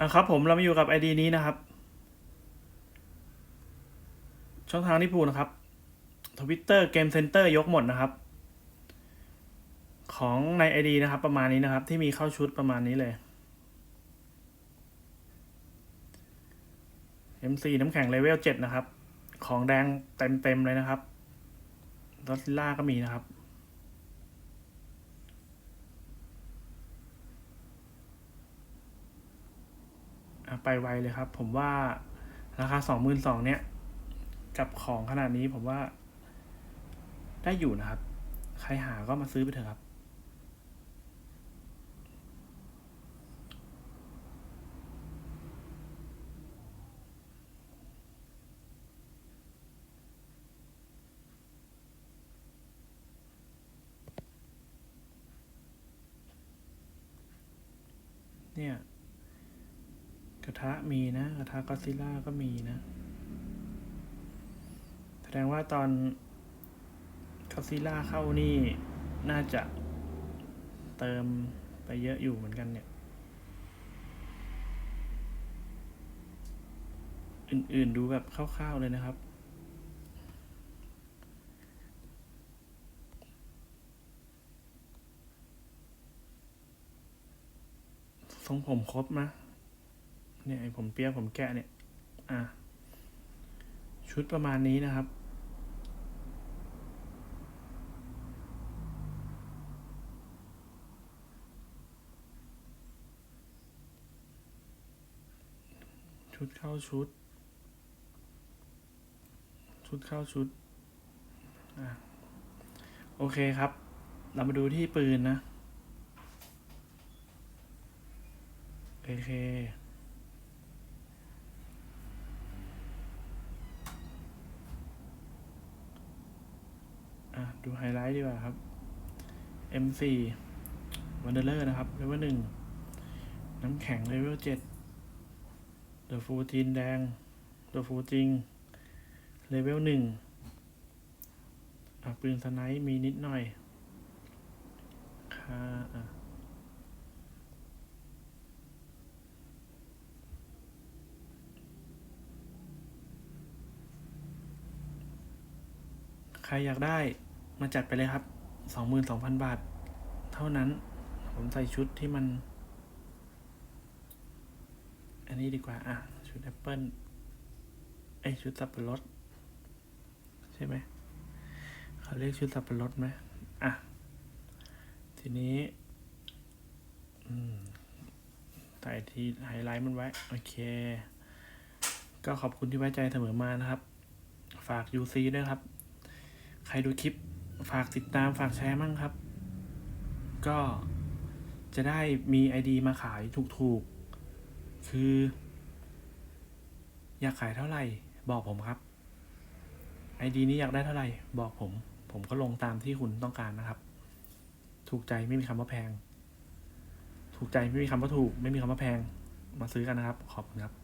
อะครับผมเรามาอยู่กับ ID นี้นะครับ ช่องทางที่พูดนะครับ Twitter Game Center ยกหมดนะครับ ของใน ID นะครับ ประมาณนี้นะครับ ที่มีเข้าชุดประมาณนี้เลย MC น้ำแข็งเลเวล7นะครับ ของแดงเต็มเต็มๆเลยนะครับรอซิล่าก็มีนะครับ ไปไวเลยครับ ผมว่าราคาสองหมื่นสองเนี่ย กับของขนาดนี้ผมว่า ได้อยู่นะครับ ใครหาก็มาซื้อไปเถอะครับ ระทะมีนะ กระทะก็ซิลล่าก็มีนะ แสดงว่าตอนก็ซิลล่าเข้านี่ น่าจะเติมไปเยอะอยู่เหมือนกันเนี่ย อื่นๆดูแบบคร่าวๆเลยนะครับทรงผมครบนะ เนี่ยไอผมเปียกผมแกะเนี่ย อะ ชุดประมาณนี้นะครับ ชุดเข้าชุด ชุดเข้าชุด อะ โอเคครับ เรามาดูที่ปืนนะโอะดูไฮไลท์ดีกว่าครับ M4 วันเดอร์นะครับเลเวลหนึ่งน้ำแข็งเลเวลเจ็ดเดอะฟูจีนแดงเดอะฟูจริงเลเวลหนึ่งอะปืนสไนป์มีนิดหน่อยค่ะอะใครอยากได้ มาจัดไปเลยครับสองหมื่นสองพันบาท เท่านั้น ผมใส่ชุดที่มัน อันนี้ดีกว่า อะ ชุดแอปเปิลไอยชุดสับปะรด ใช่ไหม เขาเรียกชุดสับปะรดไหมอะ ทีนี้ อืมใส่ที่ไฮไลท์มันไว้ โอเค ก็ขอบคุณที่ไว้ใจเสมอมานะครับ ฝาก UC ด้วยครับ ใครดูคลิป ฝากติดตามฝากแชร์มั่งครับ ก็จะได้มี ID มาขายถูกๆ คือ อยากขายเท่าไหร่ บอกผมครับ ID นี้อยากได้เท่าไหร่ บอกผม ผมก็ลงตามที่คุณต้องการนะครับ ถูกใจไม่มีคำว่าแพง ถูกใจไม่มีคำว่าถูก ไม่มีคำว่าแพง มาซื้อกันนะครับ ขอบคุณครับ